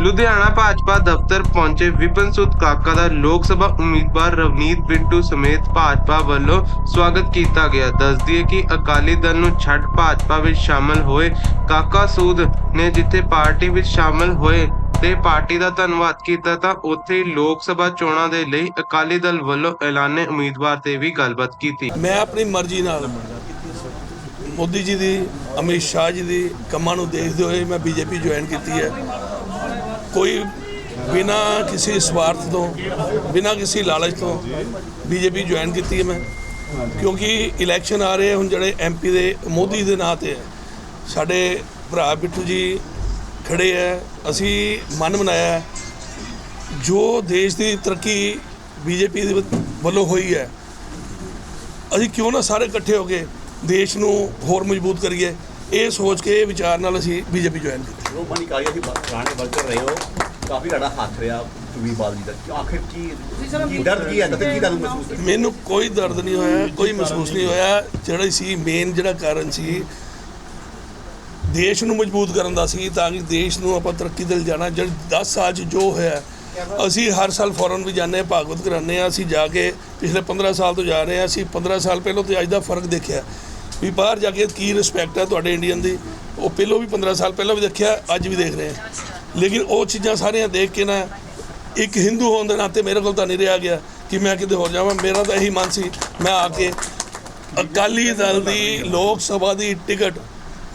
ਲੁਧਿਆਣਾ ਭਾਜਪਾ ਦਫ਼ਤਰ ਪਹੁੰਚੇ ਵਿਪਨ ਸੁਦ ਕਾਕਾ ਦਾ ਲੋਕ ਸਭਾ ਉਮੀਦਵਾਰ ਰਵਨੀਤ ਬਿੱਟੂ ਸਮੇਤ ਭਾਜਪਾ ਵੱਲੋਂ ਸਵਾਗਤ ਕੀਤਾ ਗਿਆ। ਦੱਸਦੀਏ ਕਿ ਅਕਾਲੀ ਦਲ ਨੂੰ ਛੱਡ ਭਾਜਪਾ ਵਿੱਚ ਸ਼ਾਮਲ ਹੋਏ ਕਾਕਾ ਸੂਦ ਨੇ ਜਿੱਥੇ ਪਾਰਟੀ ਵਿੱਚ ਸ਼ਾਮਲ ਹੋਏ ਤੇ ਪਾਰਟੀ ਦਾ ਧੰਨਵਾਦ ਕੀਤਾ ਤਾਂ ਉੱਥੇ ਲੋਕ ਸਭਾ ਚੋਣਾਂ ਦੇ ਲਈ ਅਕਾਲੀ ਦਲ ਵੱਲੋਂ ਐਲਾਨੇ ਉਮੀਦਵਾਰ ਤੇ ਵੀ ਗੱਲਬਾਤ ਕੀਤੀ। ਮੈਂ ਆਪਣੀ ਮਰਜ਼ੀ ਨਾਲ ਮੋਦੀ ਜੀ ਦੀ, ਅਮਿਤ ਸ਼ਾਹ ਜੀ ਦੀ ਕੰਮਾਂ ਨੂੰ ਦੇਖਦੇ ਹੋਏ ਮੈਂ ਬੀਜੇਪੀ ਜੁਆਇਨ ਕੀਤੀ ਹੈ। ਕੋਈ ਬਿਨਾ ਕਿਸੇ ਸਵਾਰਥ ਤੋਂ, ਬਿਨਾ ਕਿਸੇ ਲਾਲਚ ਤੋਂ ਬੀਜੇਪੀ ਜੁਆਇਨ ਕੀਤੀ ਹੈ ਮੈਂ। ਕਿਉਂਕਿ ਇਲੈਕਸ਼ਨ ਆ ਰਹੇ, ਹੁਣ ਜਿਹੜੇ ਐਮਪੀ ਦੇ, ਮੋਦੀ ਦੇ ਨਾਂ ਤੇ ਹੈ। ਸਾਡੇ ਭਰਾ ਬਿੱਟੂ ਜੀ ਖੜੇ ਹੈ। ਅਸੀਂ ਮਨ ਮਨਾਇਆ ਜੋ ਦੇਸ਼ ਦੀ ਤਰੱਕੀ ਬੀਜੇਪੀ ਦੇ ਵੱਲੋਂ ਹੋਈ ਹੈ, ਅਸੀਂ ਕਿਉਂ ਨਾ ਸਾਰੇ ਇਕੱਠੇ ਹੋ ਕੇ ਦੇਸ਼ ਨੂੰ ਹੋਰ ਮਜ਼ਬੂਤ ਕਰੀਏ? ਇਹ ਸੋਚ ਕੇ ਇਹ ਵਿਚਾਰ ਨਾਲ ਅਸੀਂ ਬੀਜੇਪੀ ਜੁਆਇਨ ਕੀਤੀ। ਉਹ ਮਨੀ ਕਾਲੀਆ ਦੀ ਪੁਰਾਣੇ ਵਰਕਰ ਰਹੇ ਹੋ। ਕਾਫੀ ਤੁਹਾਡਾ ਹੱਥ ਰਿਹਾ ਸੁਖਬੀਰ ਬਾਦਲ ਜੀ ਦਾ। ਕਿ ਆਖਿਰ ਕੀ ਕੀ ਦਰਦ ਕੀ ਹੈ? ਤੇ ਕੀ ਤੁਹਾਨੂੰ ਮਹਿਸੂਸ? ਮੈਨੂੰ ਕੋਈ ਦਰਦ ਨਹੀਂ ਹੋਇਆ ਕੋਈ ਮਹਿਸੂਸ ਨਹੀਂ ਹੋਇਆ। ਜਿਹੜਾ ਸੀ ਮੇਨ ਜਿਹੜਾ ਕਾਰਨ ਸੀ ਦੇਸ਼ ਨੂੰ ਮਜ਼ਬੂਤ ਕਰਨ ਦਾ ਸੀ ਤਾਂ ਕਿ ਦੇਸ਼ ਨੂੰ ਆਪਾਂ ਤਰੱਕੀ ਦੇ ਜਾਣਾ। ਜਿਹੜੇ 10 ਸਾਲ 'ਚ ਜੋ ਹੋਇਆ ਅਸੀਂ ਹਰ ਸਾਲ ਫੋਰਨ ਵੀ ਜਾਂਦੇ ਹਾਂ ਭਾਗਵਤ ਕਰਾਉਂਦੇ ਹਾਂ ਅਸੀਂ ਜਾ ਕੇ ਪਿਛਲੇ 15 ਸਾਲ ਤੋਂ ਜਾ ਰਹੇ ਹਾਂ ਅਸੀਂ 15 ਸਾਲ ਪਹਿਲਾਂ ਤੇ ਅੱਜ ਦਾ ਫ਼ਰਕ ਦੇਖਿਆ। ਵੀ ਬਾਹਰ ਜਾ ਕੇ ਕੀ ਰਿਸਪੈਕਟ ਹੈ ਤੁਹਾਡੇ ਇੰਡੀਅਨ ਦੀ। ਉਹ ਪਹਿਲਾਂ ਵੀ 15 ਸਾਲ ਪਹਿਲਾਂ ਵੀ ਦੇਖਿਆ, ਅੱਜ ਵੀ ਦੇਖ ਰਹੇ ਹਾਂ ਲੇਕਿਨ ਉਹ ਚੀਜ਼ਾਂ ਸਾਰੀਆਂ ਦੇਖ ਕੇ ਨਾ, ਇੱਕ ਹਿੰਦੂ ਹੋਣ ਦੇ ਨਾਤੇ ਮੇਰੇ ਕੋਲ ਤਾਂ ਨਹੀਂ ਰਿਹਾ ਗਿਆ ਕਿ ਮੈਂ ਕਿਤੇ ਹੋਰ ਜਾਵਾਂ। ਮੇਰਾ ਤਾਂ ਇਹੀ ਮਨ ਸੀ, ਮੈਂ ਆ ਕੇ ਅਕਾਲੀ ਦਲ ਦੀ ਲੋਕ ਸਭਾ ਦੀ ਟਿਕਟ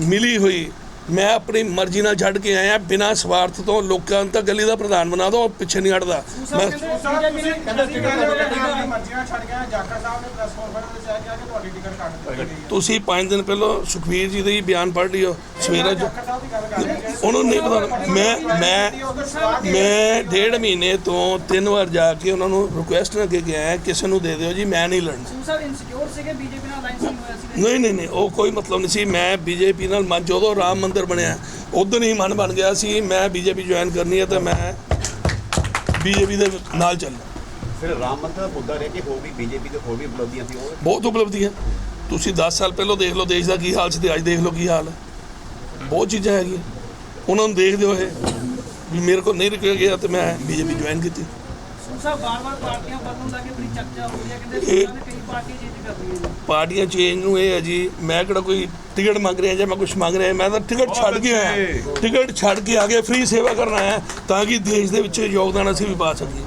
ਮਿਲੀ ਹੋਈ ਮੈਂ ਆਪਣੀ ਮਰਜ਼ੀ ਨਾਲ ਛੱਡ ਕੇ ਆਇਆ ਬਿਨਾਂ ਸਵਾਰਥ ਤੋਂ ਲੋਕਾਂ ਨੂੰ ਤਾਂ ਗਲੀ ਦਾ ਪ੍ਰਧਾਨ ਬਣਾ ਦੋ ਪਿੱਛੇ ਨਹੀਂ ਹਟਦਾ। ਮੈਂ ਤੁਸੀਂ 5 ਦਿਨ ਪਹਿਲਾਂ ਸੁਖਵੀਰ ਜੀ ਦੀ ਬਿਆਨ ਪੜ੍ਹ ਲਿਓ। ਸਵੇਰੇ ਜੋ ਉਹਨੂੰ ਨਹੀਂ ਪਤਾ। ਮੈਂ ਮੈਂ ਮੈਂ ਡੇਢ ਮਹੀਨੇ ਤੋਂ ਤਿੰਨ ਵਾਰ ਜਾ ਕੇ ਉਹਨਾਂ ਨੂੰ ਰਿਕੁਐਸਟ ਕਰਕੇ ਗਿਆ ਹੈ, ਕਿਸੇ ਨੂੰ ਦੇ ਦਿਓ ਜੀ ਮੈਂ ਨਹੀਂ ਲੜਨਾ। ਸਰ ਇਨਸਿਕਿਉਰ ਸੀਗੇ ਬੀਜੇਪੀ ਨਾਲ ਅਲਾਈਅੰਸ ਨਹੀਂ ਹੋਇਆ ਸੀ ਨਹੀਂ ਨਹੀਂ ਨਹੀਂ ਉਹ ਕੋਈ ਮਤਲਬ ਨਹੀਂ ਸੀ। ਮੈਂ ਬੀਜੇਪੀ ਨਾਲ ਮਨ ਜਦੋਂ ਰਾਮ ਮੰਦਿਰ ਬਣਿਆ ਉਦੋਂ ਹੀ ਮਨ ਬਣ ਗਿਆ ਸੀ ਮੈਂ ਬੀਜੇਪੀ ਜੁਆਇਨ ਕਰਨੀ ਹੈ ਤਾਂ ਮੈਂ ਬੀਜੇਪੀ ਦੇ ਨਾਲ ਚੱਲਣਾ। ਫਿਰ ਰਾਮ ਮੰਦਰ ਦਾ ਮੁੱਦਾ ਰਿਹਾ ਕਿ ਹੋਰ ਵੀ ਬੀਜੇਪੀ ਦੇ ਹੋਰ ਵੀ ਉਪਲਬਧੀਆਂ ਸੀ ਉਹ ਬਹੁਤ ਉਪਲਬਧੀਆਂ। ਤੁਸੀਂ 10 ਸਾਲ ਪਹਿਲਾਂ ਦੇਖ ਲਓ ਦੇਸ਼ ਦਾ ਕੀ ਹਾਲ ਸੀ ਤੇ ਅੱਜ ਦੇਖ ਲਓ ਕੀ ਹਾਲ ਹੈ। ਬਹੁਤ ਚੀਜ਼ਾਂ ਹੈਗੀਆਂ। ਉਹਨਾਂ ਨੂੰ ਦੇਖਦੇ ਹੋਏ ਵੀ ਮੇਰੇ ਕੋਲ ਨਹੀਂ ਰੁਕਿਆ ਗਿਆ ਤੇ ਮੈਂ ਬੀਜੇਪੀ ਜੁਆਇਨ ਕੀਤੀ। ਸਰ ਵਾਰ-ਵਾਰ ਪਾਰਟੀਆਂ ਬਦਲਣ ਦਾ ਕਿ ਬੜੀ ਚਰਚਾ ਹੋ ਰਹੀ ਹੈ ਕਹਿੰਦੇ ਇਹ- ਸੂਚਾ ਨੇ ਕਈ ਪਾਰਟੀਆਂ ਚੇਂਜ ਕਰ ਰਹੀਆਂ ਨੇ। ਪਾਰਟੀਆਂ ਚੇਂਜ ਨੂੰ ਇਹ ਹੈ ਜੀ ਮੈਂ ਕਿਹੜਾ ਕੋਈ ਟਿਕਟ ਮੰਗ ਰਿਹਾ ਜਾਂ ਮੈਂ ਕੁਝ ਮੰਗ ਰਿਹਾ ਮੈਂ ਤਾਂ ਟਿਕਟ ਛੱਡ ਕੇ ਆਇਆ। ਟਿਕਟ ਛੱਡ ਕੇ ਆ ਕੇ ਫ੍ਰੀ ਸੇਵਾ ਕਰਨ ਆਇਆ ਤਾਂ ਕਿ ਦੇਸ਼ ਦੇ ਵਿੱਚ ਯੋਗਦਾਨ ਅਸੀਂ ਵੀ ਪਾ ਸਕੀਏ।